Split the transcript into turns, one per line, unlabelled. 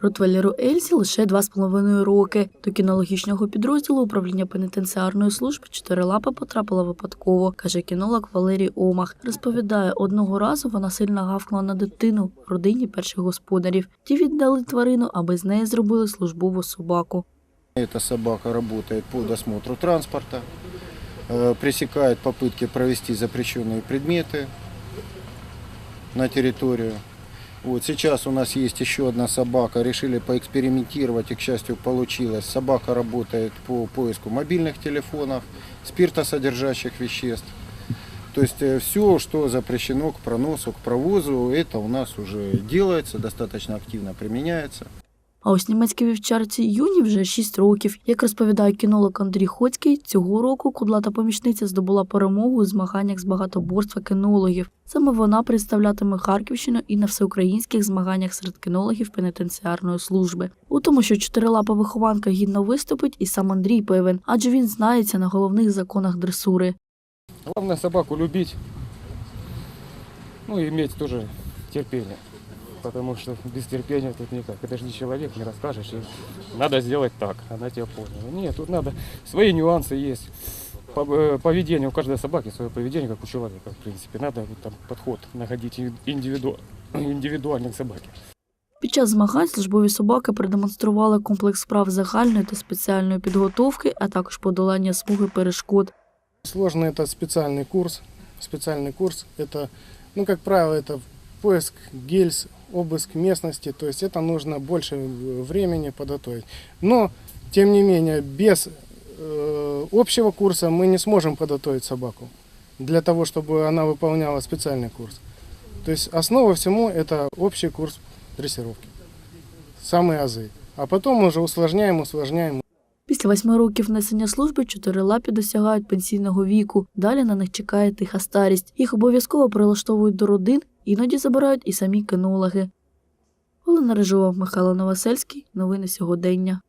Ротвейлеру Ельсі лише два з половиною роки. До кінологічного підрозділу управління пенітенціарної служби чотирилапа потрапила випадково, каже кінолог Валерій Омах. Розповідає, одного разу вона сильно гавкнула на дитину в родині перших господарів. Ті віддали тварину, аби з неї зробили службову собаку.
Эта собака работает по досмотру транспорта, э, пресекает попытки провести запрещенные предметы на территорию. Вот сейчас у нас есть еще одна собака, решили поэкспериментировать, и, к счастью, получилось. Собака работает по поиску мобильных телефонов, спиртосодержащих веществ. То есть все, что запрещено к проносу, к провозу, это у нас уже делается, достаточно активно применяется.
А ось німецькій вівчарці Юні вже 6 років. Як розповідає кінолог Андрій Хоцький, цього року кудлата помічниця здобула перемогу у змаганнях з багатоборства кінологів. Саме вона представлятиме Харківщину і на всеукраїнських змаганнях серед кінологів пенітенціарної служби. У тому, що чотирилапа вихованка гідно виступить, і сам Андрій певен, адже він знається на головних законах дресури.
Главное собаку любить, ну и иметь тоже терпение Потому что без терпения тут никак. Это же не человек, не расскажешь. И надо сделать так, она тебя поняла. Нет, тут надо, свои нюансы есть. По- э, Поведение у каждой собаки свое поведение, как у человека, в принципе. Надо вот там подход находить индивиду- индивидуальный к собаке.
Під час змагань службові собаки продемонстрували комплекс справ загальної та спеціальної підготовки, а також подолання смуги перешкод.
Сложно это специальный курс. Специальный курс это, ну, как правило, это поиск гильз, обыск местности, то есть это нужно больше времени подготовить. Но, тем не менее, без э, общего курса мы не сможем подготовить собаку для того, чтобы она выполняла специальный курс. То есть основа всему это общий курс дрессировки, самые азы. А потом уже усложняем, усложняем,
Після восьми років несення служби чотирилапі досягають пенсійного віку. Далі на них чекає тиха старість. Їх обов'язково прилаштовують до родин, іноді забирають і самі кинологи. Олена Рижова, Михайло Новосельський. Новини сьогодення.